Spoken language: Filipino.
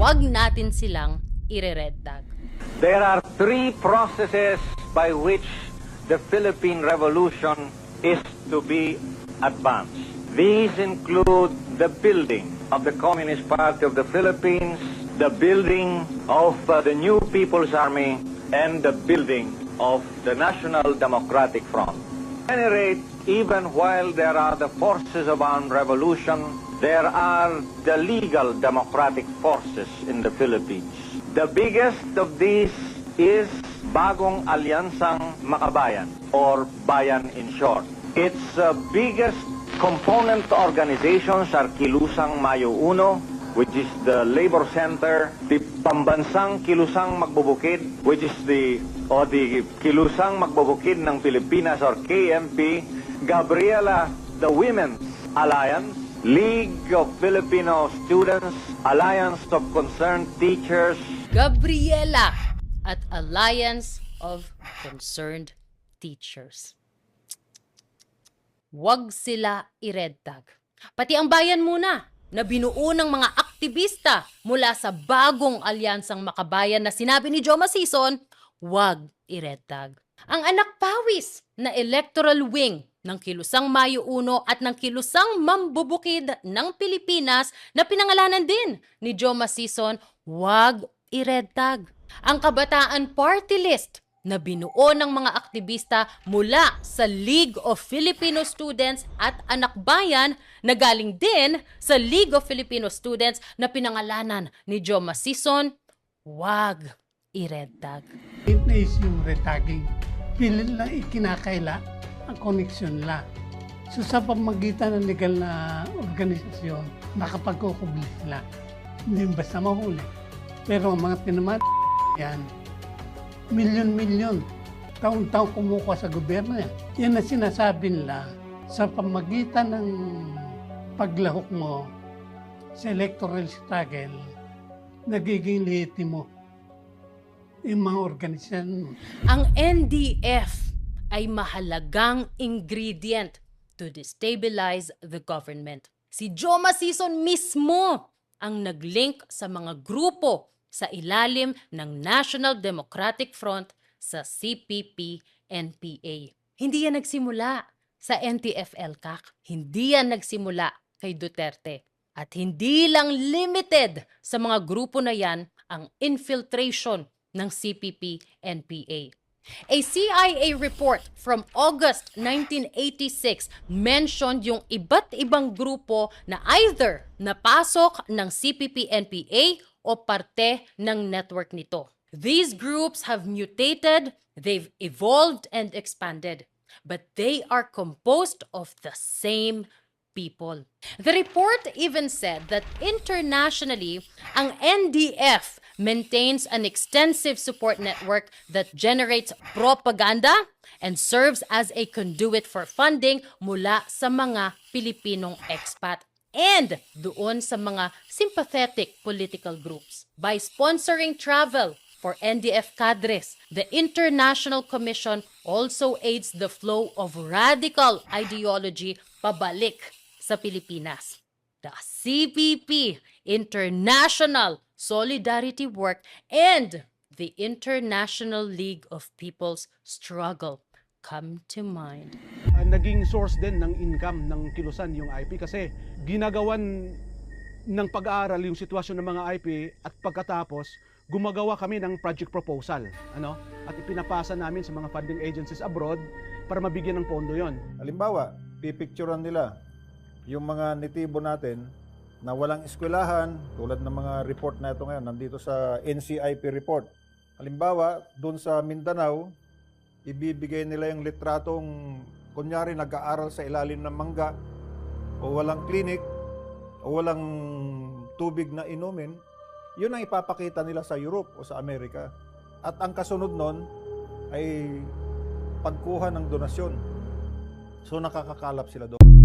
Huwag natin silang ire-red tag. There are three processes by which the Philippine Revolution is to be advanced. These include the building of the Communist Party of the Philippines, the building of uh, the new People's Army, and the building of the National Democratic Front. At any rate, even while there are the forces of armed revolution, there are the legal democratic forces in the Philippines. The biggest of these is Bagong Alyansang Makabayan, or Bayan in short. Its uh, biggest component organizations are Kilusang Mayo Uno, which is the labor center, the Pambansang Kilusang Magbubukid, which is the o the Kilusang Magbubukid ng Pilipinas or KMP, Gabriela the Women's Alliance, League of Filipino Students, Alliance of Concerned Teachers, Gabriela at Alliance of Concerned Teachers. Huwag sila i-red tag. Pati ang bayan muna na binuo ng mga aktivista mula sa bagong alyansang makabayan na sinabi ni Joma Sison, huwag i-red tag. Ang anak pawis na electoral wing ng Kilusang Mayo Uno at ng Kilusang Mambubukid ng Pilipinas na pinangalanan din ni Joma Sison, huwag i-red tag. Ang Kabataan Party List na binuo ng mga aktivista mula sa League of Filipino Students at Anak Bayan na galing din sa League of Filipino Students na pinangalanan ni Joma Sison, wag i-red tag. na is yung retaging. Pilit lang ikinakaila ang koneksyon la. So sa pamagitan ng legal na organisasyon, nakapagkukubli sila. Hindi basta mahuli. Pero ang mga tinamat yan, milyon-milyon. Taon-taon kumukuha sa gobyerno yan. Yan ang sinasabi nila sa pamagitan ng paglahok mo sa electoral struggle, nagiging lehitimo yung mga organisasyon. Ang NDF ay mahalagang ingredient to destabilize the government. Si Joma Sison mismo ang nag-link sa mga grupo sa ilalim ng National Democratic Front sa CPP-NPA. Hindi yan nagsimula sa NTF-ELCAC. Hindi yan nagsimula kay Duterte. At hindi lang limited sa mga grupo na yan ang infiltration ng CPP-NPA. A CIA report from August 1986 mentioned yung iba't ibang grupo na either napasok ng CPP-NPA o parte ng network nito. These groups have mutated, they've evolved and expanded, but they are composed of the same people. The report even said that internationally, ang NDF maintains an extensive support network that generates propaganda and serves as a conduit for funding mula sa mga Pilipinong expat and doon sa mga sympathetic political groups. By sponsoring travel for NDF cadres, the International Commission also aids the flow of radical ideology pabalik sa Pilipinas. The CPP, International Solidarity Work, and the International League of People's Struggle come to mind. uh, naging source din ng income ng Kilusan yung IP kasi ginagawan ng pag-aaral yung sitwasyon ng mga IP at pagkatapos gumagawa kami ng project proposal ano at ipinapasa namin sa mga funding agencies abroad para mabigyan ng pondo yon. Halimbawa, pipicturean nila yung mga nitibo natin na walang eskwelahan, tulad ng mga report na ito ngayon, nandito sa NCIP report. Halimbawa, doon sa Mindanao, ibibigay nila yung litratong, kunyari nag-aaral sa ilalim ng mangga, o walang clinic, o walang tubig na inumin, yun ang ipapakita nila sa Europe o sa Amerika. At ang kasunod nun ay pagkuha ng donasyon. So nakakakalap sila doon.